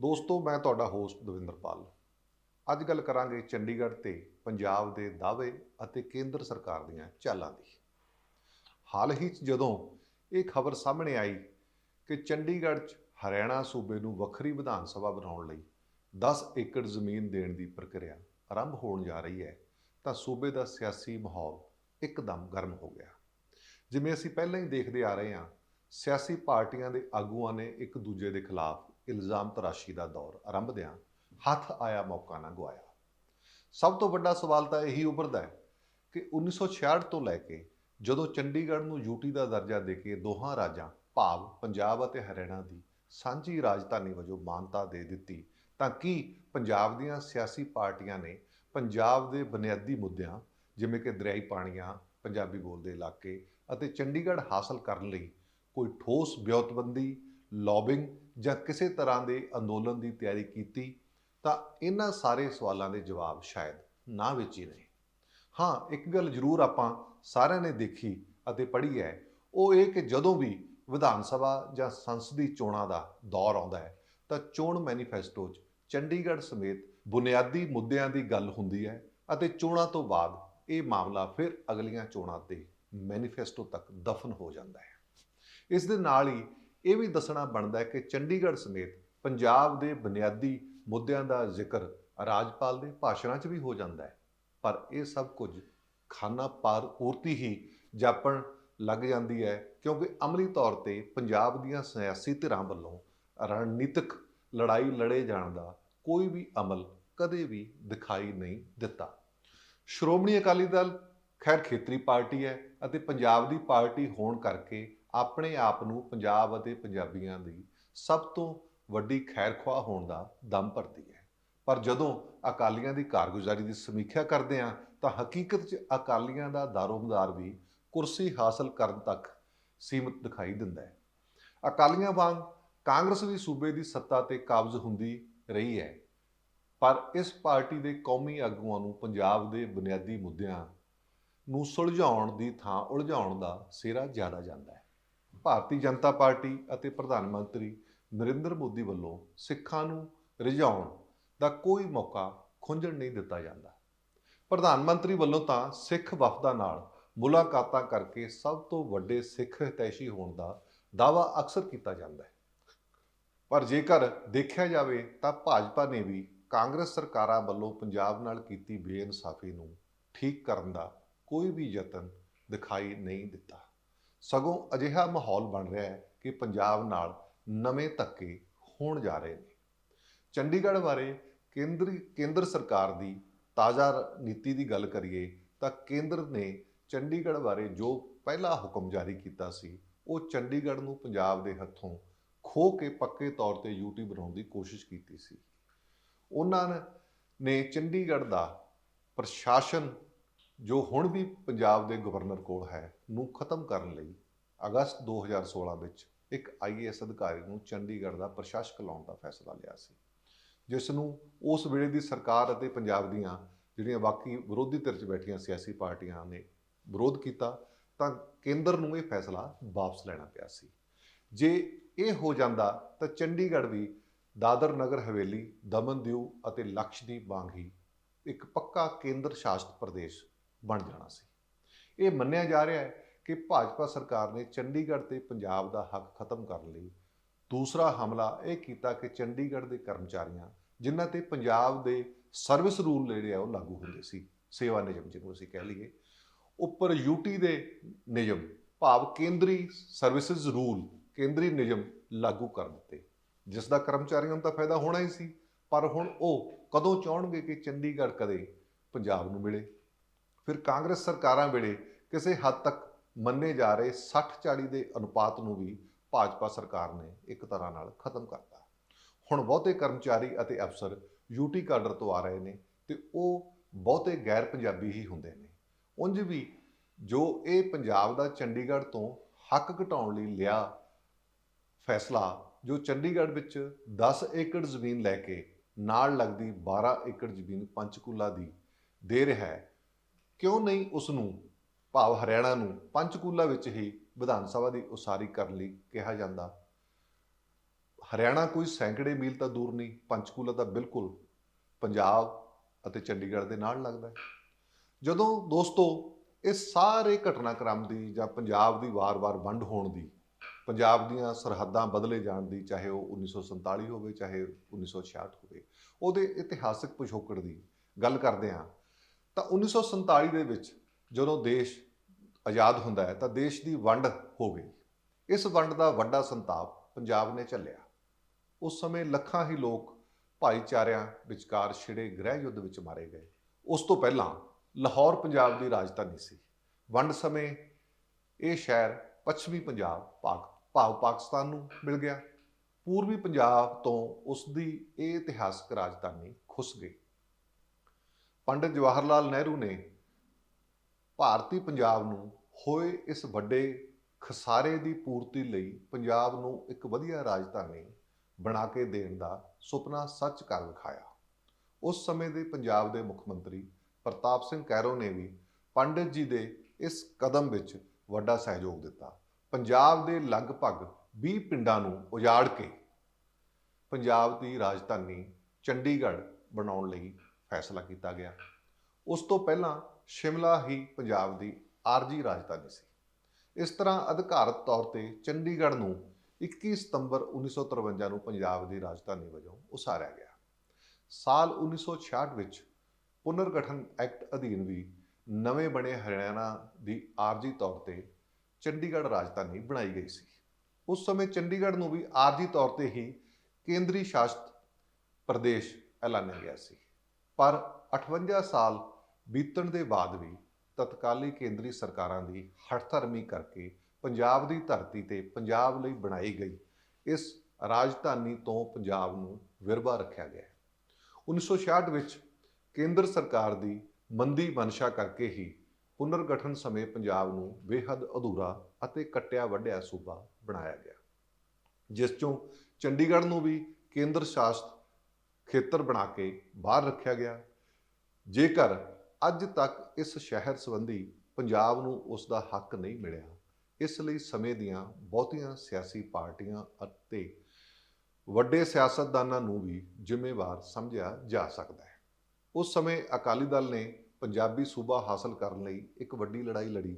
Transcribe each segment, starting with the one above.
ਦੋਸਤੋ, ਮੈਂ ਤੁਹਾਡਾ ਹੋਸਟ ਦਵਿੰਦਰਪਾਲ। ਅੱਜ ਗੱਲ ਕਰਾਂਗੇ ਚੰਡੀਗੜ੍ਹ ਤੇ ਪੰਜਾਬ ਦੇ ਦਾਅਵੇ ਅਤੇ ਕੇਂਦਰ ਸਰਕਾਰ ਦੀਆਂ ਚਾਲਾਂ ਦੀ। ਹਾਲ ਹੀ 'ਚ ਜਦੋਂ ਇਹ ਖਬਰ ਸਾਹਮਣੇ ਆਈ ਕਿ ਚੰਡੀਗੜ੍ਹ 'ਚ ਹਰਿਆਣਾ ਸੂਬੇ ਨੂੰ ਵੱਖਰੀ ਵਿਧਾਨ ਸਭਾ ਬਣਾਉਣ ਲਈ 10 ਏਕੜ ਜ਼ਮੀਨ ਦੇਣ ਦੀ ਪ੍ਰਕਿਰਿਆ ਆਰੰਭ ਹੋਣ ਜਾ ਰਹੀ ਹੈ, ਤਾਂ ਸੂਬੇ ਦਾ ਸਿਆਸੀ ਮਾਹੌਲ ਇੱਕਦਮ ਗਰਮ ਹੋ ਗਿਆ। ਜਿਵੇਂ ਅਸੀਂ ਪਹਿਲਾਂ ਹੀ ਦੇਖਦੇ ਆ ਰਹੇ ਹਾਂ, ਸਿਆਸੀ ਪਾਰਟੀਆਂ ਦੇ ਆਗੂਆਂ ਨੇ ਇੱਕ ਦੂਜੇ ਦੇ ਖਿਲਾਫ ਇਲਜ਼ਾਮ ਤਰਾਸ਼ੀ ਦਾ ਦੌਰ ਆਰੰਭਦਿਆਂ ਹੱਥ ਆਇਆ ਮੌਕਾ ਨਾ ਗਵਾਇਆ ਸਭ ਤੋਂ ਵੱਡਾ ਸਵਾਲ ਤਾਂ ਇਹੀ ਉੱਭਰਦਾ ਹੈ ਕਿ 1966 ਤੋਂ ਲੈ ਕੇ ਜਦੋਂ ਚੰਡੀਗੜ੍ਹ ਨੂੰ ਯੂਟੀ ਦਾ ਦਰਜਾ ਦੇ ਕੇ ਦੋਹਾਂ ਰਾਜਾਂ, ਭਾਵ ਪੰਜਾਬ ਅਤੇ ਹਰਿਆਣਾ ਦੀ ਸਾਂਝੀ ਰਾਜਧਾਨੀ ਵਜੋਂ ਮਾਨਤਾ ਦੇ ਦਿੱਤੀ, ਤਾਂ ਕੀ ਪੰਜਾਬ ਦੀਆਂ ਸਿਆਸੀ ਪਾਰਟੀਆਂ ਨੇ ਪੰਜਾਬ ਦੇ ਬੁਨਿਆਦੀ ਮੁੱਦਿਆਂ, ਜਿਵੇਂ ਕਿ ਦਰਿਆਈ ਪਾਣੀਆਂ, ਪੰਜਾਬੀ ਬੋਲਦੇ ਇਲਾਕੇ ਅਤੇ ਚੰਡੀਗੜ੍ਹ ਹਾਸਲ ਕਰਨ ਲਈ ਕੋਈ ਠੋਸ ਵਿਉਂਤਬੰਦੀ ਲੌਬਿੰਗ ਜਾਂ ਕਿਸੇ ਤਰ੍ਹਾਂ ਦੇ ਅੰਦੋਲਨ ਦੀ ਤਿਆਰੀ ਕੀਤੀ, ਤਾਂ ਇਹਨਾਂ ਸਾਰੇ ਸਵਾਲਾਂ ਦੇ ਜਵਾਬ ਸ਼ਾਇਦ ਨਾ ਵਿੱਚ ਹੀ ਨਹੀਂ ਹਾਂ, ਇੱਕ ਗੱਲ ਜ਼ਰੂਰ ਆਪਾਂ ਸਾਰਿਆਂ ਨੇ ਦੇਖੀ ਅਤੇ ਪੜ੍ਹੀ ਹੈ, ਉਹ ਇਹ ਕਿ ਜਦੋਂ ਵੀ ਵਿਧਾਨ ਸਭਾ ਜਾਂ ਸੰਸਦੀ ਚੋਣਾਂ ਦਾ ਦੌਰ ਆਉਂਦਾ ਹੈ, ਤਾਂ ਚੋਣ ਮੈਨੀਫੈਸਟੋ 'ਚ ਚੰਡੀਗੜ੍ਹ ਸਮੇਤ ਬੁਨਿਆਦੀ ਮੁੱਦਿਆਂ ਦੀ ਗੱਲ ਹੁੰਦੀ ਹੈ ਅਤੇ ਚੋਣਾਂ ਤੋਂ ਬਾਅਦ ਇਹ ਮਾਮਲਾ ਫਿਰ ਅਗਲੀਆਂ ਚੋਣਾਂ ਤੇ ਮੈਨੀਫੈਸਟੋ ਤੱਕ ਦਫਨ ਹੋ ਜਾਂਦਾ ਹੈ। ਇਸ ਦੇ ਨਾਲ ਹੀ ਇਹ ਵੀ ਦੱਸਣਾ ਬਣਦਾ ਹੈ ਕਿ ਚੰਡੀਗੜ੍ਹ ਸਮੇਤ ਪੰਜਾਬ ਦੇ ਬੁਨਿਆਦੀ ਮੁੱਦਿਆਂ ਦਾ ਜ਼ਿਕਰ ਰਾਜਪਾਲ ਦੇ ਭਾਸ਼ਣਾਂ 'ਚ ਵੀ ਹੋ ਜਾਂਦਾ ਹੈ। ਪਰ ਇਹ ਸਭ ਕੁਝ ਖਾਨਾ ਪਾਰ ਪੂਰਤੀ ਹੀ ਜਾਪਣ ਲੱਗ ਜਾਂਦੀ ਹੈ ਕਿਉਂਕਿ ਅਮਲੀ ਤੌਰ ਤੇ ਪੰਜਾਬ ਦੀਆਂ ਸਿਆਸੀ ਧਿਰਾਂ ਵੱਲੋਂ ਰਣਨੀਤਿਕ ਲੜਾਈ ਲੜੇ ਜਾਣ ਦਾ ਕੋਈ ਵੀ ਅਮਲ ਕਦੇ ਵੀ ਦਿਖਾਈ ਨਹੀਂ ਦਿੱਤਾ। ਸ਼੍ਰੋਮਣੀ ਅਕਾਲੀ ਦਲ ਖੈਰ ਖੇਤਰੀ ਪਾਰਟੀ ਹੈ ਅਤੇ ਪੰਜਾਬ ਦੀ ਪਾਰਟੀ ਹੋਣ ਕਰਕੇ ਆਪਣੇ ਆਪ ਨੂੰ ਪੰਜਾਬ ਅਤੇ ਪੰਜਾਬੀਆਂ ਦੀ ਸਭ ਤੋਂ ਵੱਡੀ ਖੈਰਖਵਾ ਹੋਣ ਦਾ ਦਮ ਭਰਦੀ ਹੈ। ਪਰ ਜਦੋਂ ਅਕਾਲੀਆਂ ਦੀ ਕਾਰਗੁਜ਼ਾਰੀ ਦੀ ਸਮੀਖਿਆ ਕਰਦੇ ਹਾਂ, ਤਾਂ ਹਕੀਕਤ 'ਚ ਅਕਾਲੀਆਂ ਦਾ ਦਾਰੋਮਦਾਰ ਵੀ ਕੁਰਸੀ ਹਾਸਲ ਕਰਨ ਤੱਕ ਸੀਮਤ ਦਿਖਾਈ ਦਿੰਦਾ ਹੈ। ਅਕਾਲੀਆਂ ਵਾਂਗ ਕਾਂਗਰਸ ਵੀ ਸੂਬੇ ਦੀ ਸੱਤਾ ਤੇ ਕਾਬਜ਼ ਹੁੰਦੀ ਰਹੀ ਹੈ। ਪਰ ਇਸ ਪਾਰਟੀ ਦੇ ਕੌਮੀ ਆਗੂਆਂ ਨੂੰ ਪੰਜਾਬ ਦੇ ਬੁਨਿਆਦੀ ਮੁੱਦਿਆਂ ਨੂੰ ਸੁਲਝਾਉਣ ਦੀ ਥਾਂ ਉਲਝਾਉਣ ਦਾ ਸਿਹਰਾ ਜ਼ਿਆਦਾ ਜਾਂਦਾ ਹੈ। ਭਾਰਤੀ ਜਨਤਾ ਪਾਰਟੀ ਅਤੇ ਪ੍ਰਧਾਨ ਮੰਤਰੀ ਨਰਿੰਦਰ ਮੋਦੀ ਵੱਲੋਂ ਸਿੱਖਾਂ ਨੂੰ ਰਿਝਾਉਣ ਦਾ ਕੋਈ ਮੌਕਾ ਖੁੰਝਣ ਨਹੀਂ ਦਿੱਤਾ ਜਾਂਦਾ। ਪ੍ਰਧਾਨ ਮੰਤਰੀ ਵੱਲੋਂ ਤਾਂ ਸਿੱਖ ਵਫਦਾਂ ਨਾਲ ਮੁਲਾਕਾਤਾਂ ਕਰਕੇ ਸਭ ਤੋਂ ਵੱਡੇ ਸਿੱਖ ਹਿਤੈਸ਼ੀ ਹੋਣ ਦਾ ਦਾਵਾ ਅਕਸਰ ਕੀਤਾ ਜਾਂਦਾ ਹੈ। ਪਰ ਜੇਕਰ ਦੇਖਿਆ ਜਾਵੇ ਤਾਂ ਭਾਜਪਾ ਨੇ ਵੀ ਕਾਂਗਰਸ ਸਰਕਾਰਾਂ ਵੱਲੋਂ ਪੰਜਾਬ ਨਾਲ ਕੀਤੀ ਬੇਇਨਸਾਫੀ ਨੂੰ ਠੀਕ ਕਰਨ ਦਾ ਕੋਈ ਵੀ ਯਤਨ ਦਿਖਾਈ ਨਹੀਂ ਦਿੱਤਾ। ਸਗੋਂ ਅਜਿਹਾ ਮਾਹੌਲ ਬਣ ਰਿਹਾ ਹੈ ਕਿ ਪੰਜਾਬ ਨਾਲ ਨਵੇਂ ਧੱਕੇ ਹੋਣ ਜਾ ਰਹੇ ਨੇ। ਚੰਡੀਗੜ੍ਹ ਬਾਰੇ ਕੇਂਦਰੀ, ਕੇਂਦਰ ਸਰਕਾਰ ਦੀ ਤਾਜ਼ਾ ਨੀਤੀ ਦੀ ਗੱਲ ਕਰੀਏ ਤਾਂ ਕੇਂਦਰ ਨੇ ਚੰਡੀਗੜ੍ਹ ਬਾਰੇ ਜੋ ਪਹਿਲਾ ਹੁਕਮ ਜਾਰੀ ਕੀਤਾ ਸੀ, ਉਹ ਚੰਡੀਗੜ੍ਹ ਨੂੰ ਪੰਜਾਬ ਦੇ ਹੱਥੋਂ ਖੋ ਕੇ ਪੱਕੇ ਤੌਰ ਤੇ ਯੂਟੀ ਬਣਾਉਣ ਦੀ ਕੋਸ਼ਿਸ਼ ਕੀਤੀ ਸੀ। ਉਹਨਾਂ ਨੇ ਚੰਡੀਗੜ੍ਹ ਦਾ ਪ੍ਰਸ਼ਾਸਨ ਜੋ ਹੁਣ ਵੀ ਪੰਜਾਬ ਦੇ ਗਵਰਨਰ ਕੋਲ ਹੈ, ਨੂੰ ਖਤਮ ਕਰਨ ਲਈ ਅਗਸਤ 2016 ਵਿੱਚ ਇੱਕ ਆਈਏਐਸ ਅਧਿਕਾਰੀ ਨੂੰ ਚੰਡੀਗੜ੍ਹ ਦਾ ਪ੍ਰਸ਼ਾਸਕ ਲਾਉਣ ਦਾ ਫੈਸਲਾ ਲਿਆ ਸੀ। ਜਿਸ ਨੂੰ ਉਸ ਵੇਲੇ ਦੀ ਸਰਕਾਰ ਅਤੇ ਪੰਜਾਬ ਦੀਆਂ ਜਿਹੜੀਆਂ ਬਾਕੀ ਵਿਰੋਧੀ ਧਿਰ 'ਚ ਬੈਠੀਆਂ ਸਿਆਸੀ ਪਾਰਟੀਆਂ ਨੇ ਵਿਰੋਧ ਕੀਤਾ, ਤਾਂ ਕੇਂਦਰ ਨੂੰ ਇਹ ਫੈਸਲਾ ਵਾਪਸ ਲੈਣਾ ਪਿਆ ਸੀ। ਜੇ ਇਹ ਹੋ ਜਾਂਦਾ, ਤਾਂ ਚੰਡੀਗੜ੍ਹ ਵੀ ਦਾਦਰ ਨਗਰ ਹਵੇਲੀ, ਦਮਨ ਦਿਊ ਅਤੇ ਲਕਸ਼ਦੀਪ ਵਾਂਗ ਹੀ ਇੱਕ ਪੱਕਾ ਕੇਂਦਰ ਸ਼ਾਸਿਤ ਪ੍ਰਦੇਸ਼ ਬਣ ਜਾਣਾ ਸੀ। ਇਹ ਮੰਨਿਆ ਜਾ ਰਿਹਾ ਹੈ ਕਿ ਭਾਜਪਾ ਸਰਕਾਰ ਨੇ ਚੰਡੀਗੜ੍ਹ ਤੇ ਪੰਜਾਬ ਦਾ ਹੱਕ ਖਤਮ ਕਰਨ ਲਈ ਦੂਸਰਾ ਹਮਲਾ ਇਹ ਕੀਤਾ ਕਿ ਚੰਡੀਗੜ੍ਹ ਦੇ ਕਰਮਚਾਰੀਆਂ ਜਿਨ੍ਹਾਂ ਤੇ ਪੰਜਾਬ ਦੇ ਸਰਵਿਸ ਰੂਲ ਜਿਹੜੇ ਆ ਉਹ ਲਾਗੂ ਹੁੰਦੇ ਸੀ, ਸੇਵਾ ਨਿਯਮ ਜਿਹਨੂੰ ਅਸੀਂ ਕਹਿ ਲਈਏ, ਉੱਪਰ ਯੂਟੀ ਦੇ ਨਿਯਮ ਭਾਵ ਕੇਂਦਰੀ ਸਰਵਿਸਿਜ਼ ਰੂਲ, ਕੇਂਦਰੀ ਨਿਯਮ ਲਾਗੂ ਕਰ ਦਿੱਤੇ। ਜਿਸ ਦਾ ਕਰਮਚਾਰੀਆਂ ਨੂੰ ਤਾਂ ਫਾਇਦਾ ਹੋਣਾ ਹੀ ਸੀ, ਪਰ ਹੁਣ ਉਹ ਕਦੋਂ ਚਾਹਣਗੇ ਕਿ ਚੰਡੀਗੜ੍ਹ ਕਦੇ ਪੰਜਾਬ ਨੂੰ ਮਿਲੇ? ਫਿਰ ਕਾਂਗਰਸ ਸਰਕਾਰਾਂ ਵੇਲੇ ਕਿਸੇ ਹੱਦ ਤੱਕ ਮੰਨੇ ਜਾ ਰਹੇ 60-40 ਦੇ ਅਨੁਪਾਤ ਨੂੰ ਵੀ ਭਾਜਪਾ ਸਰਕਾਰ ਨੇ ਇੱਕ ਤਰ੍ਹਾਂ ਨਾਲ ਖਤਮ ਕਰਤਾ। ਹੁਣ ਬਹੁਤੇ ਕਰਮਚਾਰੀ ਅਤੇ ਅਫਸਰ ਯੂਟੀ ਕਾਡਰ ਤੋਂ ਆ ਰਹੇ ਨੇ ਤੇ ਉਹ ਬਹੁਤੇ ਗੈਰ ਪੰਜਾਬੀ ਹੀ ਹੁੰਦੇ ਨੇ। ਉਂਝ ਵੀ ਜੋ ਇਹ ਪੰਜਾਬ ਦਾ ਚੰਡੀਗੜ੍ਹ ਤੋਂ ਹੱਕ ਘਟਾਉਣ ਲਈ ਲਿਆ ਫੈਸਲਾ, ਜੋ ਚੰਡੀਗੜ੍ਹ ਵਿੱਚ 10 ਏਕੜ ਜ਼ਮੀਨ ਲੈ ਕੇ ਨਾਲ ਲੱਗਦੀ 12 ਏਕੜ ਜ਼ਮੀਨ ਪੰਚਕੂਲਾ ਦੀ ਦੇ ਰਿਹਾ ਹੈ ਕਿਉਂ ਨਹੀਂ ਉਸ ਨੂੰ ਭਾਵ ਹਰਿਆਣਾ ਨੂੰ ਪੰਚਕੂਲਾ ਵਿੱਚ ਹੀ ਵਿਧਾਨ ਸਭਾ ਦੀ ਉਸਾਰੀ ਕਰਨ ਲਈ ਕਿਹਾ ਜਾਂਦਾ? ਹਰਿਆਣਾ ਕੋਈ ਸੈਂਕੜੇ ਮੀਲ ਤਾਂ ਦੂਰ ਨਹੀਂ, ਪੰਚਕੂਲਾ ਤਾਂ ਬਿਲਕੁਲ ਪੰਜਾਬ ਅਤੇ ਚੰਡੀਗੜ੍ਹ ਦੇ ਨਾਲ ਲੱਗਦਾ ਹੈ। ਜਦੋਂ ਦੋਸਤੋ, ਇਹ ਸਾਰੇ ਘਟਨਾਕ੍ਰਮ ਦੀ ਜਾਂ ਪੰਜਾਬ ਦੀ ਵਾਰ-ਵਾਰ ਵੰਡ ਹੋਣ ਦੀ, ਪੰਜਾਬ ਦੀਆਂ ਸਰਹੱਦਾਂ ਬਦਲੇ ਜਾਣ ਦੀ, ਚਾਹੇ ਉਹ 1947 ਹੋਵੇ, ਚਾਹੇ 1966 ਹੋਵੇ, ਉਹਦੇ ਇਤਿਹਾਸਕ ਪਿਛੋਕੜ ਦੀ ਗੱਲ ਕਰਦੇ ਹਾਂ ਤਾਂ 1947 ਦੇ ਵਿੱਚ ਜਦੋਂ ਦੇਸ਼ ਆਜ਼ਾਦ ਹੁੰਦਾ ਹੈ ਤਾਂ ਦੇਸ਼ ਦੀ ਵੰਡ ਹੋ ਗਈ। ਇਸ ਵੰਡ ਦਾ ਵੱਡਾ ਸੰਤਾਪ ਪੰਜਾਬ ਨੇ ਝੱਲਿਆ। ਉਸ ਸਮੇਂ ਲੱਖਾਂ ਹੀ ਲੋਕ ਭਾਈਚਾਰਿਆਂ ਵਿਚਕਾਰ ਛਿੜੇ ਗ੍ਰਹਿ ਯੁੱਧ ਵਿੱਚ ਮਾਰੇ ਗਏ। ਉਸ ਤੋਂ ਪਹਿਲਾਂ ਲਾਹੌਰ ਪੰਜਾਬ ਦੀ ਰਾਜਧਾਨੀ ਸੀ। ਵੰਡ ਸਮੇਂ ਇਹ ਸ਼ਹਿਰ ਪੱਛਮੀ ਪੰਜਾਬ ਭਾਗ ਭਾਵ ਪਾਕਿਸਤਾਨ ਨੂੰ ਮਿਲ ਗਿਆ। ਪੂਰਬੀ ਪੰਜਾਬ ਤੋਂ ਉਸ ਦੀ ਇਹ ਇਤਿਹਾਸਕ ਰਾਜਧਾਨੀ ਖੁੱਸ ਗਈ। ਪੰਡਿਤ ਜਵਾਹਰ ਲਾਲ ਨਹਿਰੂ ਨੇ ਭਾਰਤੀ ਪੰਜਾਬ ਨੂੰ ਹੋਏ ਇਸ ਵੱਡੇ ਖਸਾਰੇ ਦੀ ਪੂਰਤੀ ਲਈ ਪੰਜਾਬ ਨੂੰ ਇੱਕ ਵਧੀਆ ਰਾਜਧਾਨੀ ਬਣਾ ਕੇ ਦੇਣ ਦਾ ਸੁਪਨਾ ਸੱਚ ਕਰ ਵਿਖਾਇਆ। ਉਸ ਸਮੇਂ ਦੇ ਪੰਜਾਬ ਦੇ ਮੁੱਖ ਮੰਤਰੀ ਪ੍ਰਤਾਪ ਸਿੰਘ ਕੈਰੋ ਨੇ ਵੀ ਪੰਡਿਤ ਜੀ ਦੇ ਇਸ ਕਦਮ ਵਿੱਚ ਵੱਡਾ ਸਹਿਯੋਗ ਦਿੱਤਾ। ਪੰਜਾਬ ਦੇ ਲਗਭਗ 20 ਪਿੰਡਾਂ ਨੂੰ ਉਜਾੜ ਕੇ ਪੰਜਾਬ ਦੀ ਰਾਜਧਾਨੀ ਚੰਡੀਗੜ੍ਹ ਬਣਾਉਣ ਲਈ ਫੈਸਲਾ ਕੀਤਾ ਗਿਆ। ਉਸ ਤੋਂ ਪਹਿਲਾਂ ਸ਼ਿਮਲਾ ਹੀ ਪੰਜਾਬ ਦੀ ਆਰਜੀ ਰਾਜਧਾਨੀ ਸੀ। ਇਸ ਤਰ੍ਹਾਂ ਅਧਿਕਾਰਤ ਤੌਰ ਤੇ ਚੰਡੀਗੜ੍ਹ ਨੂੰ 21 ਸਤੰਬਰ 1953 ਨੂੰ ਪੰਜਾਬ ਦੀ ਰਾਜਧਾਨੀ ਵਜੋਂ ਉਸਾਰਿਆ ਗਿਆ। ਸਾਲ 1966 ਵਿੱਚ ਪੁਨਰਗਠਨ ਐਕਟ ਅਧੀਨ ਵੀ ਨਵੇਂ ਬਣੇ ਹਰਿਆਣਾ ਦੀ ਆਰਜੀ ਤੌਰ ਤੇ ਚੰਡੀਗੜ੍ਹ ਰਾਜਧਾਨੀ ਬਣਾਈ ਗਈ ਸੀ। ਉਸ ਸਮੇਂ ਚੰਡੀਗੜ੍ਹ ਨੂੰ ਵੀ ਆਰਜੀ ਤੌਰ ਤੇ ਹੀ ਕੇਂਦਰੀ ਸ਼ਾਸਤ ਪ੍ਰਦੇਸ਼ ਐਲਾਨਿਆ ਗਿਆ ਸੀ। ਪਰ 58 ਸਾਲ ਬੀਤਣ ਦੇ ਬਾਅਦ ਵੀ ਤਤਕਾਲੀ ਕੇਂਦਰੀ ਸਰਕਾਰਾਂ ਦੀ ਹਠਧਰਮੀ ਕਰਕੇ ਪੰਜਾਬ ਦੀ ਧਰਤੀ ਤੇ ਪੰਜਾਬ ਲਈ ਬਣਾਈ ਗਈ ਇਸ ਰਾਜਧਾਨੀ ਤੋਂ ਪੰਜਾਬ ਨੂੰ ਵਿਰਵਾ ਰੱਖਿਆ ਗਿਆ 1966 ਵਿੱਚ ਕੇਂਦਰ ਸਰਕਾਰ ਦੀ ਮੰਦੀ ਮਨਸ਼ਾ ਕਰਕੇ ਹੀ ਪੁਨਰਗਠਨ ਸਮੇਂ ਪੰਜਾਬ ਨੂੰ ਬੇਹੱਦ ਅਧੂਰਾ ਅਤੇ ਕੱਟਿਆ ਵੱਢਿਆ ਸੂਬਾ ਬਣਾਇਆ ਗਿਆ, ਜਿਸ ਚੋਂ ਚੰਡੀਗੜ੍ਹ ਨੂੰ ਵੀ ਕੇਂਦਰ ਸ਼ਾਸਤ ਖੇਤਰ ਬਣਾ ਕੇ ਬਾਹਰ ਰੱਖਿਆ ਗਿਆ। ਜੇਕਰ ਅੱਜ ਤੱਕ ਇਸ ਸ਼ਹਿਰ ਸੰਬੰਧੀ ਪੰਜਾਬ ਨੂੰ ਉਸ ਦਾ ਹੱਕ ਨਹੀਂ ਮਿਲਿਆ, ਇਸ ਲਈ ਸਮੇਂ ਦੀਆਂ ਬਹੁਤੀਆਂ ਸਿਆਸੀ ਪਾਰਟੀਆਂ ਅਤੇ ਵੱਡੇ ਸਿਆਸਤਦਾਨਾਂ ਨੂੰ ਵੀ ਜ਼ਿੰਮੇਵਾਰ ਸਮਝਿਆ ਜਾ ਸਕਦਾ ਹੈ। ਉਸ ਸਮੇਂ ਅਕਾਲੀ ਦਲ ਨੇ ਪੰਜਾਬੀ ਸੂਬਾ ਹਾਸਲ ਕਰਨ ਲਈ ਇੱਕ ਵੱਡੀ ਲੜਾਈ ਲੜੀ,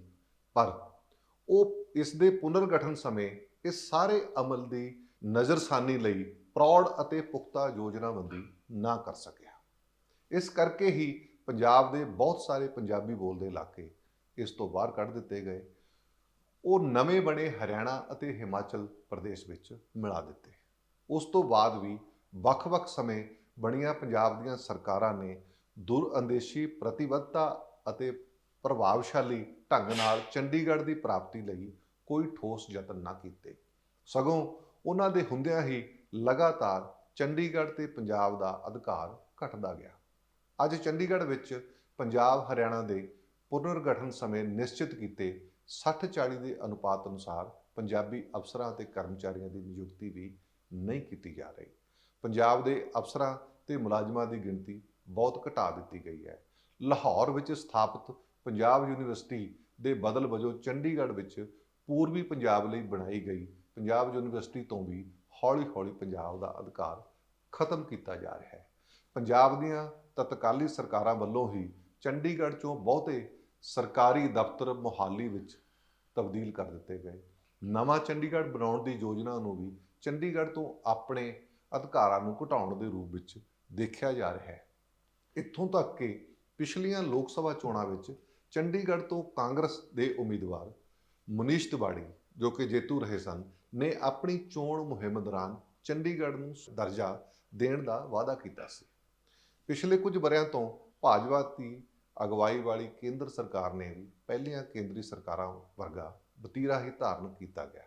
ਪਰ ਉਹ ਇਸ ਦੇ ਪੁਨਰਗਠਨ ਸਮੇਂ ਇਸ ਸਾਰੇ ਅਮਲ ਦੀ ਨਜ਼ਰਸਾਨੀ ਲਈ ਪ੍ਰੌੜ ਅਤੇ ਪੁਖਤਾ ਯੋਜਨਾਬੰਦੀ ਨਾ ਕਰ ਸਕਿਆ। ਇਸ ਕਰਕੇ ਹੀ ਪੰਜਾਬ ਦੇ ਬਹੁਤ ਸਾਰੇ ਪੰਜਾਬੀ ਬੋਲਦੇ ਇਲਾਕੇ ਇਸ ਤੋਂ ਬਾਹਰ ਕੱਢ ਦਿੱਤੇ ਗਏ। ਉਹ ਨਵੇਂ ਬਣੇ ਹਰਿਆਣਾ ਅਤੇ ਹਿਮਾਚਲ ਪ੍ਰਦੇਸ਼ ਵਿੱਚ ਮਿਲਾ ਦਿੱਤੇ। ਉਸ ਤੋਂ ਬਾਅਦ ਵੀ ਵੱਖ-ਵੱਖ ਸਮੇਂ ਬਣੀਆਂ ਪੰਜਾਬ ਦੀਆਂ ਸਰਕਾਰਾਂ ਨੇ ਦੁਰਅੰਦੇਸ਼ੀ, ਪ੍ਰਤੀਬੱਧਤਾ ਅਤੇ ਪ੍ਰਭਾਵਸ਼ਾਲੀ ਢੰਗ ਨਾਲ ਚੰਡੀਗੜ੍ਹ ਦੀ ਪ੍ਰਾਪਤੀ ਲਈ ਕੋਈ ਠੋਸ ਯਤਨ ਨਾ ਕੀਤੇ। ਸਗੋਂ ਉਹਨਾਂ ਦੇ ਹੁੰਦਿਆਂ ਹੀ ਲਗਾਤਾਰ ਚੰਡੀਗੜ੍ਹ ਤੇ ਪੰਜਾਬ ਦਾ ਅਧਿਕਾਰ ਘਟਦਾ ਗਿਆ। ਅੱਜ ਚੰਡੀਗੜ੍ਹ ਵਿੱਚ ਪੰਜਾਬ ਹਰਿਆਣਾ ਦੇ ਪੁਨਰਗਠਨ ਸਮੇਂ ਨਿਸ਼ਚਿਤ ਕੀਤੇ 60-40 ਦੇ ਅਨੁਪਾਤ ਅਨੁਸਾਰ ਪੰਜਾਬੀ ਅਫਸਰਾਂ ਤੇ ਕਰਮਚਾਰੀਆਂ ਦੀ ਨਿਯੁਕਤੀ ਵੀ ਨਹੀਂ ਕੀਤੀ ਜਾ ਰਹੀ। ਪੰਜਾਬ ਦੇ ਅਫਸਰਾਂ ਤੇ ਮੁਲਾਜ਼ਮਾਂ ਦੀ ਗਿਣਤੀ ਬਹੁਤ ਘਟਾ ਦਿੱਤੀ ਗਈ ਹੈ। ਲਾਹੌਰ ਵਿੱਚ ਸਥਾਪਿਤ ਪੰਜਾਬ ਯੂਨੀਵਰਸਿਟੀ ਦੇ ਬਦਲ ਵਜੋਂ ਚੰਡੀਗੜ੍ਹ ਵਿੱਚ ਪੂਰਬੀ ਪੰਜਾਬ ਲਈ ਬਣਾਈ ਗਈ ਪੰਜਾਬ ਯੂਨੀਵਰਸਿਟੀ ਤੋਂ ਵੀ ਹੌਲੀ-ਹੌਲੀ ਪੰਜਾਬ ਦਾ ਅਧਿਕਾਰ ਖਤਮ ਕੀਤਾ ਜਾ ਰਿਹਾ ਹੈ। ਪੰਜਾਬ ਦੀਆਂ ਤਤਕਾਲੀ ਸਰਕਾਰਾਂ ਵੱਲੋਂ ਹੀ ਚੰਡੀਗੜ੍ਹ ਚੋਂ ਬਹੁਤੇ ਸਰਕਾਰੀ ਦਫ਼ਤਰ ਮੁਹਾਲੀ ਵਿੱਚ ਤਬਦੀਲ ਕਰ ਦਿੱਤੇ ਗਏ। ਨਵਾਂ ਚੰਡੀਗੜ੍ਹ ਬਣਾਉਣ ਦੀ ਯੋਜਨਾ ਨੂੰ ਵੀ ਚੰਡੀਗੜ੍ਹ ਤੋਂ ਆਪਣੇ ਅਧਿਕਾਰਾਂ ਨੂੰ ਘਟਾਉਣ ਦੇ ਰੂਪ ਵਿੱਚ ਦੇਖਿਆ ਜਾ ਰਿਹਾ ਹੈ। ਇੱਥੋਂ ਤੱਕ ਕਿ ਪਿਛਲੀਆਂ ਲੋਕ ਸਭਾ ਚੋਣਾਂ ਵਿੱਚ ਚੰਡੀਗੜ੍ਹ ਤੋਂ ਕਾਂਗਰਸ ਦੇ ਉਮੀਦਵਾਰ ਮਨੀਸ਼ ਤਿਵਾੜੀ ਜੋ ਕਿ ਜੇਤੂ ਰਹੇ ਸਨ, ਨੇ ਆਪਣੀ ਚੋਣ ਮੁਹਿੰਮ ਦੌਰਾਨ ਚੰਡੀਗੜ੍ਹ ਨੂੰ ਦਰਜਾ ਦੇਣ ਦਾ ਵਾਅਦਾ ਕੀਤਾ ਸੀ। ਪਿਛਲੇ ਕੁਝ ਵਰਿਆਂ ਤੋਂ ਭਾਜਪਾ ਦੀ ਅਗਵਾਈ ਵਾਲੀ ਕੇਂਦਰ ਸਰਕਾਰ ਨੇ ਵੀ ਪਹਿਲੀਆਂ ਕੇਂਦਰੀ ਸਰਕਾਰਾਂ ਵਰਗਾ ਬਤੀਰਾ ਹੀ ਧਾਰਨ ਕੀਤਾ ਗਿਆ।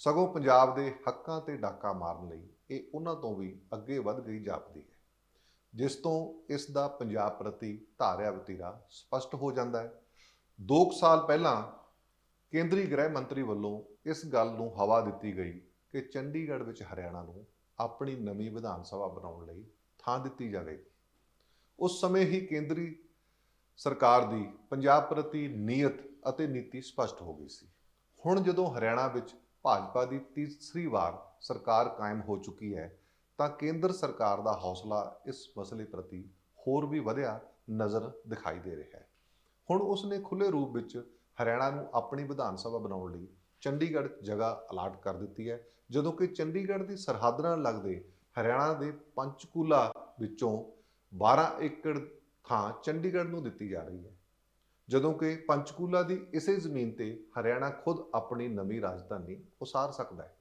ਸਗੋਂ ਪੰਜਾਬ ਦੇ ਹੱਕਾਂ ਤੇ ਡਾਕਾ ਮਾਰਨ ਲਈ ਇਹ ਉਹਨਾਂ ਤੋਂ ਵੀ ਅੱਗੇ ਵੱਧ ਗਈ ਜਾਪਦੀ ਹੈ, ਜਿਸ ਤੋਂ ਇਸ ਦਾ ਪੰਜਾਬ ਪ੍ਰਤੀ ਧਾਰਿਆ ਵਤੀਰਾ ਸਪਸ਼ਟ ਹੋ ਜਾਂਦਾ ਹੈ। 2 ਸਾਲ ਪਹਿਲਾਂ ਕੇਂਦਰੀ ਗ੍ਰਹਿ ਮੰਤਰੀ ਵੱਲੋਂ ਇਸ ਗੱਲ ਨੂੰ ਹਵਾ ਦਿੱਤੀ ਗਈ ਕਿ ਚੰਡੀਗੜ੍ਹ ਵਿੱਚ ਹਰਿਆਣਾ ਨੂੰ ਆਪਣੀ ਨਵੀਂ ਵਿਧਾਨ ਸਭਾ ਬਣਾਉਣ ਲਈ ਥਾਂ ਦਿੱਤੀ ਜਾਵੇਗੀ ਉਸ ਸਮੇਂ ਹੀ ਕੇਂਦਰੀ ਸਰਕਾਰ ਦੀ ਪੰਜਾਬ ਪ੍ਰਤੀ ਨੀਅਤ ਅਤੇ ਨੀਤੀ ਸਪਸ਼ਟ ਹੋ ਗਈ ਸੀ। ਹੁਣ ਜਦੋਂ ਹਰਿਆਣਾ ਵਿੱਚ ਭਾਜਪਾ ਦੀ ਤੀਸਰੀ ਵਾਰ ਸਰਕਾਰ ਕਾਇਮ ਹੋ ਚੁੱਕੀ ਹੈ, ਤਾਂ ਕੇਂਦਰ ਸਰਕਾਰ ਦਾ ਹੌਸਲਾ ਇਸ ਮਸਲੇ ਪ੍ਰਤੀ ਹੋਰ ਵੀ ਵਧਿਆ ਨਜ਼ਰ ਦਿਖਾਈ ਦੇ ਰਿਹਾ ਹੈ। ਹੁਣ ਉਸ ਨੇ ਖੁੱਲੇ ਰੂਪ ਵਿੱਚ ਹਰਿਆਣਾ ਨੂੰ ਆਪਣੀ ਵਿਧਾਨ ਸਭਾ ਬਣਾਉਣ ਲਈ ਚੰਡੀਗੜ੍ਹ ਜਗ੍ਹਾ ਅਲਾਟ ਕਰ ਦਿੱਤੀ ਹੈ। ਜਦੋਂ ਕਿ ਚੰਡੀਗੜ੍ਹ ਦੀ ਸਰਹੱਦ ਨਾਲ ਲੱਗਦੇ ਹਰਿਆਣਾ ਦੇ ਪੰਚਕੂਲਾ ਵਿੱਚੋਂ 12 ਏਕੜ ਥਾਂ ਚੰਡੀਗੜ੍ਹ ਨੂੰ ਦਿੱਤੀ ਜਾ ਰਹੀ ਹੈ। ਜਦੋਂ ਕਿ ਪੰਚਕੂਲਾ ਦੀ ਇਸੇ ਜ਼ਮੀਨ ਤੇ ਹਰਿਆਣਾ ਖੁਦ ਆਪਣੀ ਨਵੀਂ ਰਾਜਧਾਨੀ ਉਸਾਰ ਸਕਦਾ ਹੈ।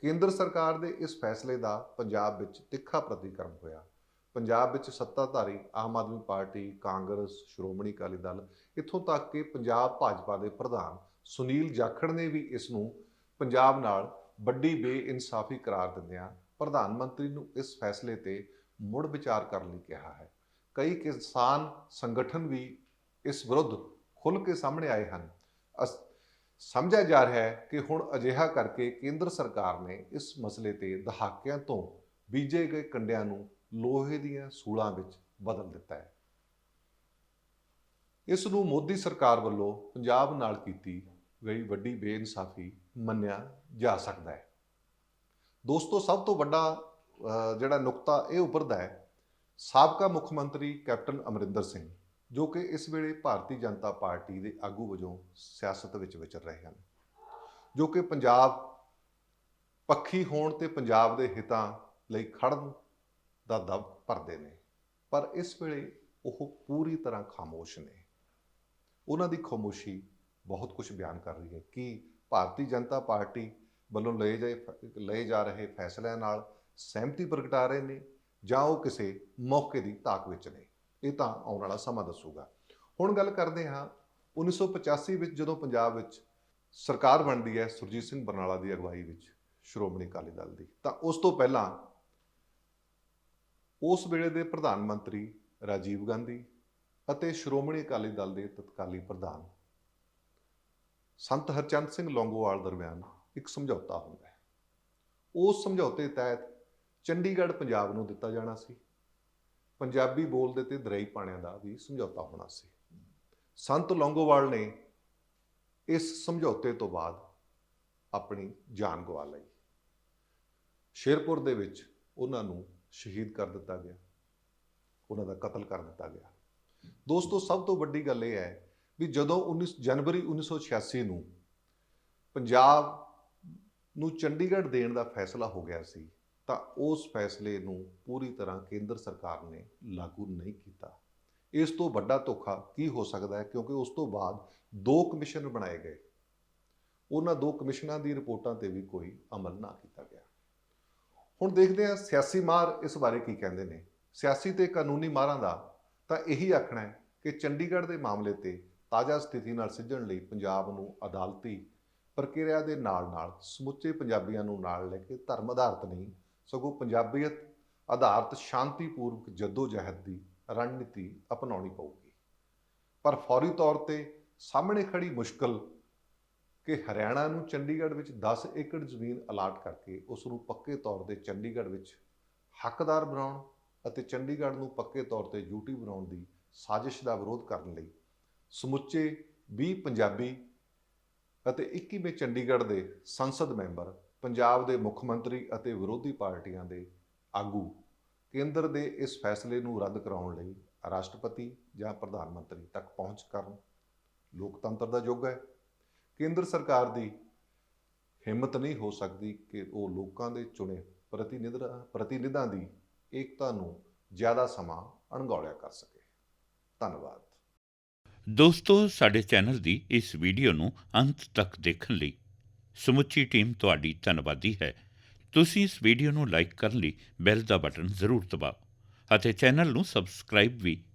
ਕੇਂਦਰ ਸਰਕਾਰ ਦੇ ਇਸ ਫੈਸਲੇ ਦਾ ਪੰਜਾਬ ਵਿੱਚ ਤਿੱਖਾ ਪ੍ਰਤੀਕਰਮ ਹੋਇਆ। ਪੰਜਾਬ ਵਿੱਚ ਸੱਤਾਧਾਰੀ ਆਮ ਆਦਮੀ ਪਾਰਟੀ, ਕਾਂਗਰਸ, ਸ਼੍ਰੋਮਣੀ ਅਕਾਲੀ ਦਲ, ਇੱਥੋਂ ਤੱਕ ਕਿ ਪੰਜਾਬ ਭਾਜਪਾ ਦੇ ਪ੍ਰਧਾਨ ਸੁਨੀਲ ਜਾਖੜ ਨੇ ਵੀ ਇਸ ਨੂੰ ਪੰਜਾਬ ਨਾਲ ਵੱਡੀ ਬੇਇਨਸਾਫੀ ਕਰਾਰ ਦਿੰਦਿਆਂ ਪ੍ਰਧਾਨ ਮੰਤਰੀ ਨੂੰ ਇਸ ਫੈਸਲੇ ਤੇ ਮੁੜ ਵਿਚਾਰ ਕਰਨ ਲਈ ਕਿਹਾ ਹੈ। ਕਈ ਕਿਸਾਨ ਸੰਗਠਨ ਵੀ ਇਸ ਵਿਰੁੱਧ ਖੁੱਲ ਕੇ ਸਾਹਮਣੇ ਆਏ ਹਨ। ਅਸ- ਸਮਝਿਆ ਜਾ ਰਿਹਾ ਹੈ ਕਿ ਹੁਣ ਅਜਿਹਾ ਕਰਕੇ ਕੇਂਦਰ ਸਰਕਾਰ ਨੇ ਇਸ ਮਸਲੇ ਤੇ ਦਹਾਕਿਆਂ ਤੋਂ ਬੀਜੇ ਗਏ ਕੰਡਿਆਂ ਨੂੰ ਲੋਹੇ ਦੀਆਂ ਸੂਲਾਂ ਵਿੱਚ ਬਦਲ ਦਿੱਤਾ ਹੈ। ਇਸ ਨੂੰ ਮੋਦੀ ਸਰਕਾਰ ਵੱਲੋਂ ਪੰਜਾਬ ਨਾਲ ਕੀਤੀ ਗਈ ਵੱਡੀ ਬੇਇਨਸਾਫੀ ਮੰਨਿਆ ਜਾ ਸਕਦਾ ਹੈ। ਦੋਸਤੋ, ਸਭ ਤੋਂ ਵੱਡਾ ਜਿਹੜਾ ਨੁਕਤਾ ਇਹ ਉੱਭਰਦਾ ਹੈ, ਸਾਬਕਾ ਮੁੱਖ ਮੰਤਰੀ ਕੈਪਟਨ ਅਮਰਿੰਦਰ ਸਿੰਘ, ਜੋ ਕਿ ਇਸ ਵੇਲੇ ਭਾਰਤੀ ਜਨਤਾ ਪਾਰਟੀ ਦੇ ਆਗੂ ਵਜੋਂ ਸਿਆਸਤ ਵਿੱਚ ਵਿਚਰ ਰਹੇ ਹਨ, ਜੋ ਕਿ ਪੰਜਾਬ ਪੱਖੀ ਹੋਣ ਤੇ ਪੰਜਾਬ ਦੇ ਹਿੱਤਾਂ ਲਈ ਖੜਨ ਦਾ ਦਬ ਭਰਦੇ ਨੇ। ਪਰ ਇਸ ਵੇਲੇ ਉਹ ਪੂਰੀ ਤਰ੍ਹਾਂ ਖਾਮੋਸ਼ ਨੇ। ਉਹਨਾਂ ਦੀ ਖਾਮੋਸ਼ੀ ਬਹੁਤ ਕੁਝ ਬਿਆਨ ਕਰ ਰਹੀ ਹੈ ਕਿ ਭਾਰਤੀ ਜਨਤਾ ਪਾਰਟੀ ਵੱਲੋਂ ਲਏ ਜਾਏ ਲਏ ਜਾ ਰਹੇ ਫੈਸਲਿਆਂ ਨਾਲ ਸਹਿਮਤੀ ਪ੍ਰਗਟਾ ਰਹੇ ਨੇ ਜਾਂ ਉਹ ਕਿਸੇ ਮੌਕੇ ਦੀ ਤਾਕ ਵਿੱਚ ਨੇ। ਇਹ ਤਾਂ ਆਉਣ ਵਾਲਾ ਸਮਾਂ ਦੱਸੂਗਾ। ਹੁਣ ਗੱਲ ਕਰਦੇ ਹਾਂ 1985 ਵਿੱਚ ਜਦੋਂ ਪੰਜਾਬ ਵਿੱਚ ਸਰਕਾਰ ਬਣਦੀ ਹੈ ਸੁਰਜੀਤ ਸਿੰਘ ਬਰਨਾਲਾ ਦੀ ਅਗਵਾਈ ਵਿੱਚ ਸ਼੍ਰੋਮਣੀ ਅਕਾਲੀ ਦਲ ਦੀ, ਤਾਂ ਉਸ ਤੋਂ ਪਹਿਲਾਂ ਉਸ ਵੇਲੇ ਦੇ ਪ੍ਰਧਾਨ ਮੰਤਰੀ ਰਾਜੀਵ ਗਾਂਧੀ ਅਤੇ ਸ਼੍ਰੋਮਣੀ ਅਕਾਲੀ ਦਲ ਦੇ ਤਤਕਾਲੀ ਪ੍ਰਧਾਨ ਸੰਤ ਹਰਚੰਦ ਸਿੰਘ ਲੌਂਗੋਵਾਲ ਦਰਮਿਆਨ ਇੱਕ ਸਮਝੌਤਾ ਹੁੰਦਾ ਹੈ। ਉਸ ਸਮਝੌਤੇ ਤਹਿਤ ਚੰਡੀਗੜ੍ਹ ਪੰਜਾਬ ਨੂੰ ਦਿੱਤਾ ਜਾਣਾ ਸੀ। ਪੰਜਾਬੀ ਬੋਲਦੇ ਤੇ ਦਰਈ ਪਾਣਿਆਂ ਦਾ ਵੀ ਸਮਝੌਤਾ ਹੋਣਾ ਸੀ। ਸੰਤ ਲੌਂਗੋਵਾਲ ਨੇ ਇਸ ਸਮਝੌਤੇ ਤੋਂ ਬਾਅਦ ਆਪਣੀ ਜਾਨ ਗਵਾ ਲਈ। ਸ਼ੇਰਪੁਰ ਦੇ ਵਿੱਚ ਉਹਨਾਂ ਨੂੰ ਸ਼ਹੀਦ ਕਰ ਦਿੱਤਾ ਗਿਆ। ਉਹਨਾਂ ਦਾ ਕਤਲ ਕਰ ਦਿੱਤਾ ਗਿਆ। ਦੋਸਤੋ, ਸਭ ਤੋਂ ਵੱਡੀ ਗੱਲ ਇਹ ਹੈ ਵੀ ਜਦੋਂ 19 ਜਨਵਰੀ 1986 ਨੂੰ ਪੰਜਾਬ ਨੂੰ ਚੰਡੀਗੜ੍ਹ ਦੇਣ ਦਾ ਫੈਸਲਾ ਹੋ ਗਿਆ ਸੀ, ਤਾਂ ਉਸ ਫੈਸਲੇ ਨੂੰ ਪੂਰੀ ਤਰ੍ਹਾਂ ਕੇਂਦਰ ਸਰਕਾਰ ਨੇ ਲਾਗੂ ਨਹੀਂ ਕੀਤਾ। ਇਸ ਤੋਂ ਵੱਡਾ ਧੋਖਾ ਕੀ ਹੋ ਸਕਦਾ ਹੈ? ਕਿਉਂਕਿ ਉਸ ਤੋਂ ਬਾਅਦ ਦੋ ਕਮਿਸ਼ਨ ਬਣਾਏ ਗਏ। ਉਹਨਾਂ ਦੋ ਕਮਿਸ਼ਨਾਂ ਦੀ ਰਿਪੋਰਟਾਂ ਤੇ ਵੀ ਕੋਈ ਅਮਲ ਨਾ ਕੀਤਾ ਗਿਆ। ਹੁਣ ਦੇਖਦੇ ਹਾਂ ਸਿਆਸੀ ਮਾਰ ਇਸ ਬਾਰੇ ਕੀ ਕਹਿੰਦੇ ਨੇ। ਸਿਆਸੀ ਤੇ ਕਾਨੂੰਨੀ ਮਾਰਾਂ ਦਾ ਤਾਂ ਇਹੀ ਆਖਣਾ ਹੈ ਕਿ ਚੰਡੀਗੜ੍ਹ ਦੇ ਮਾਮਲੇ ਤੇ ਤਾਜ਼ਾ ਸਥਿਤੀ ਨਾਲ ਸਿੱਝਣ ਲਈ ਪੰਜਾਬ ਨੂੰ ਅਦਾਲਤੀ ਪ੍ਰਕਿਰਿਆ ਦੇ ਨਾਲ-ਨਾਲ ਸਮੁੱਚੇ ਪੰਜਾਬੀਆਂ ਨੂੰ ਨਾਲ ਲੈ ਕੇ ਧਰਮ ਆਧਾਰਿਤ ਨਹੀਂ, ਸਗੋਂ ਪੰਜਾਬੀਅਤ ਆਧਾਰਿਤ ਸ਼ਾਂਤੀਪੂਰਵਕ ਜਦੋਜਹਿਦ ਦੀ ਰਣਨੀਤੀ ਅਪਣਾਉਣੀ ਪਊਗੀ। ਪਰ ਫੌਰੀ ਤੌਰ ਤੇ ਸਾਹਮਣੇ ਖੜੀ ਮੁਸ਼ਕਲ ਕਿ ਹਰਿਆਣਾ ਨੂੰ ਚੰਡੀਗੜ੍ਹ ਵਿੱਚ 10 ਏਕੜ ਜ਼ਮੀਨ ਅਲਾਟ ਕਰਕੇ ਉਸ ਨੂੰ ਪੱਕੇ ਤੌਰ ਤੇ ਚੰਡੀਗੜ੍ਹ ਵਿੱਚ ਹੱਕਦਾਰ ਬਣਾਉਣ ਅਤੇ ਚੰਡੀਗੜ੍ਹ ਨੂੰ ਪੱਕੇ ਤੌਰ ਤੇ ਯੂਟੀ ਬਣਾਉਣ ਦੀ ਸਾਜ਼ਿਸ਼ ਦਾ ਵਿਰੋਧ ਕਰਨ ਲਈ ਸਮੁੱਚੇ 20 ਪੰਜਾਬੀ ਅਤੇ 21ਵੇਂ ਚੰਡੀਗੜ੍ਹ ਦੇ ਸੰਸਦ ਮੈਂਬਰ, ਪੰਜਾਬ ਦੇ ਮੁੱਖ ਮੰਤਰੀ ਅਤੇ ਵਿਰੋਧੀ ਪਾਰਟੀਆਂ ਦੇ ਆਗੂ ਕੇਂਦਰ ਦੇ ਇਸ ਫੈਸਲੇ ਨੂੰ ਰੱਦ ਕਰਾਉਣ ਲਈ ਰਾਸ਼ਟਰਪਤੀ ਜਾਂ ਪ੍ਰਧਾਨ ਮੰਤਰੀ ਤੱਕ ਪਹੁੰਚ ਕਰਨ ਲੋਕਤੰਤਰ ਦਾ ਯੁੱਗ ਹੈ। ਕੇਂਦਰ ਸਰਕਾਰ ਦੀ ਹਿੰਮਤ ਨਹੀਂ ਹੋ ਸਕਦੀ ਕਿ ਉਹ ਲੋਕਾਂ ਦੇ ਚੁਣੇ ਪ੍ਰਤੀਨਿਧਾਂ ਪ੍ਰਤੀਨਿਧਾਂ ਦੀ ਏਕਤਾ ਨੂੰ ਜ਼ਿਆਦਾ ਸਮਾਂ ਅਣਗੌਲਿਆ ਕਰ ਸਕੇ। ਧੰਨਵਾਦ। ਦੋਸਤੋ, ਸਾਡੇ ਚੈਨਲ ਦੀ ਇਸ ਵੀਡੀਓ ਨੂੰ ਅੰਤ ਤੱਕ ਦੇਖਣ ਲਈ ਸਮੁੱਚੀ ਟੀਮ ਤੁਹਾਡੀ ਧੰਨਵਾਦੀ ਹੈ। ਤੁਸੀਂ ਇਸ ਵੀਡੀਓ ਨੂੰ ਲਾਈਕ ਕਰਨ ਲਈ ਬੈਲ ਦਾ ਬਟਨ ਜ਼ਰੂਰ ਦਬਾਓ ਅਤੇ ਚੈਨਲ ਨੂੰ ਸਬਸਕ੍ਰਾਈਬ ਵੀ